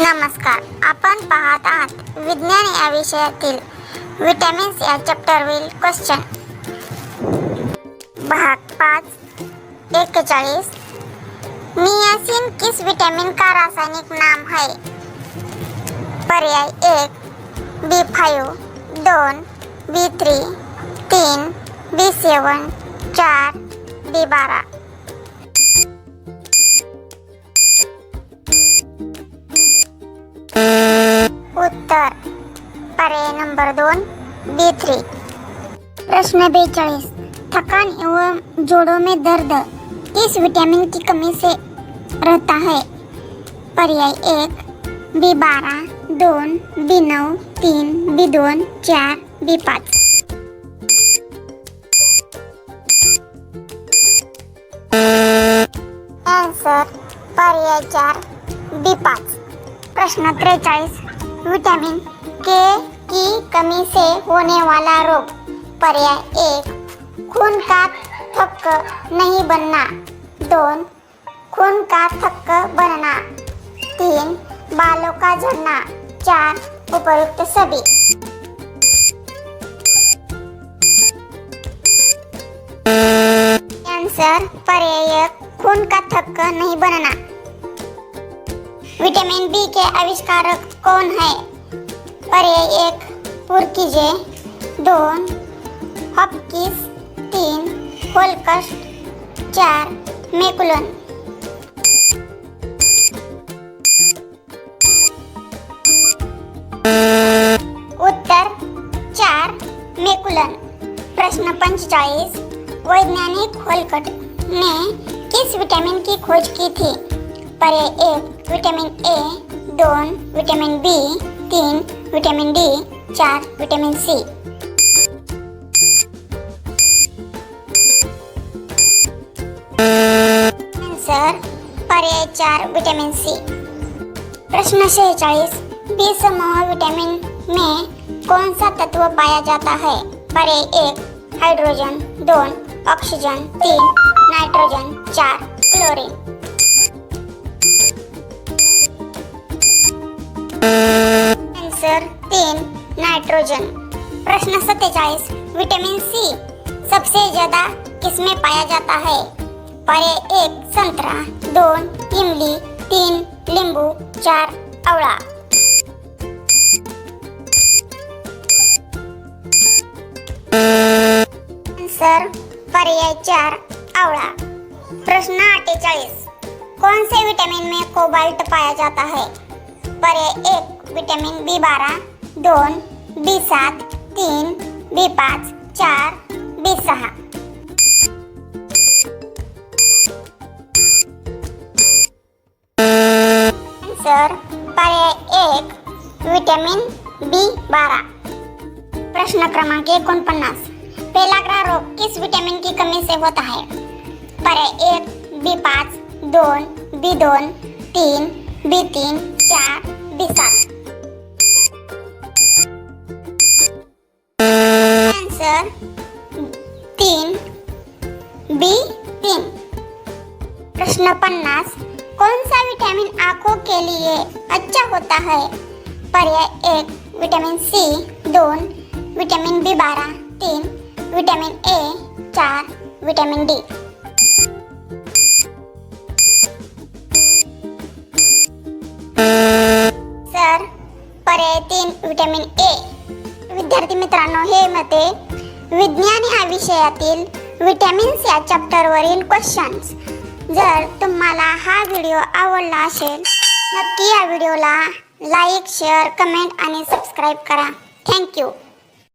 नमस्कार. आपण पाहत आहात विज्ञान या विषयातील विटॅमिन्स या चॅप्टरवरील क्वेश्चन भाग पाच एक्केचाळीस नियासिन किस विटॅमिन का रासायनिक नाम है? पर्याय एक बी फाईव्ह दोन बी थ्री तीन बी सेवन चार बी बारा. उत्तर. पर्याय नंबर दोन बी थ्री प्रश्न बेचाळीस. थकान एवं जोड़ों में दर्द. किस विटामिन की कमी से रहता है. पर्याय एक बी बारह दोन बी नऊ, तीन बी दोन, चार बी पाच. आन्सर पर्याय चार बी पाच. प्रश्न त्रेचाळीस. विटामिन के की कमी से होने वाला रोग पर्याय एक, खून का थक्क नहीं बनना। दोन, खून का थक्क बनना। तीन, बालों का झड़ना। चार उपयुक्त सभी। आंसर पर्याय खून का थक नहीं बनना। विटामिन बी के आविष्कारक कौन है? पर्याय एक पुरकीजे दोन हॉपकिस तीन, होलकस्ट, चार, मेकुलन। उत्तर, चार, मेकुलन। प्रश्न पंचेचाळीस वैज्ञानिक होलकट ने किस विटामिन की खोज की थी? पर्याय एक विटामिन ए दोन विटामिन बी तीन विटामिन डी चार विटामिन सी आंसर पर्याय चार विटामिन सी प्रश्न सेहेचाळीस बी समूह विटामिन में कौन सा तत्व पाया जाता है? पर्याय एक हाइड्रोजन दोन ऑक्सीजन तीन नाइट्रोजन चार क्लोरीन आंसर नाइट्रोजन प्रश्न सत्तेचाळीस विटामिन सी सबसे ज़्यादा किसमें पाया जाता है? पर्याय एक, संतरा, दोन, इमली, तीन, नींबू, चार, आवळा। आंसर, पर्याय चार, आवळा। प्रश्न अठ्ठेचाळीस कौन से विटामिन में कोबाल्ट पाया जाता है? पर्याय एक विटामिन बी बारह दोन, बी सात, तीन, बी पाच, चार, बी सहा. आंसर पर्याय एक विटामिन बी बारह प्रश्न क्रमांक एकोणपन्नास. पेलाग्रा रोग किस विटामिन की कमी से होता है? पर्याय एक, बी पाच, दोन, बी दोन, तीन, बी तीन, चार, बी सात. बी तीन। प्रश्न पन्नास कौन सा विटामिन आँखों के लिए अच्छा होता है? पर्याय एक, विटामिन सी, दोन, विटामिन बी बारह, तीन, विटामिन ए, चार, विटामिन डी। सर, पर्याय तीन, विटामिन ए। विद्यार्थी मित्रांनो, हे मते विज्ञान ह्या विषयातील विटॅमिन्स या चॅप्टरवरील क्वेश्चन्स जर तुम्हाला हा व्हिडिओ आवडला असेल नक्की या व्हिडिओला लाईक शेअर कमेंट आणि सबस्क्राईब करा. Thank you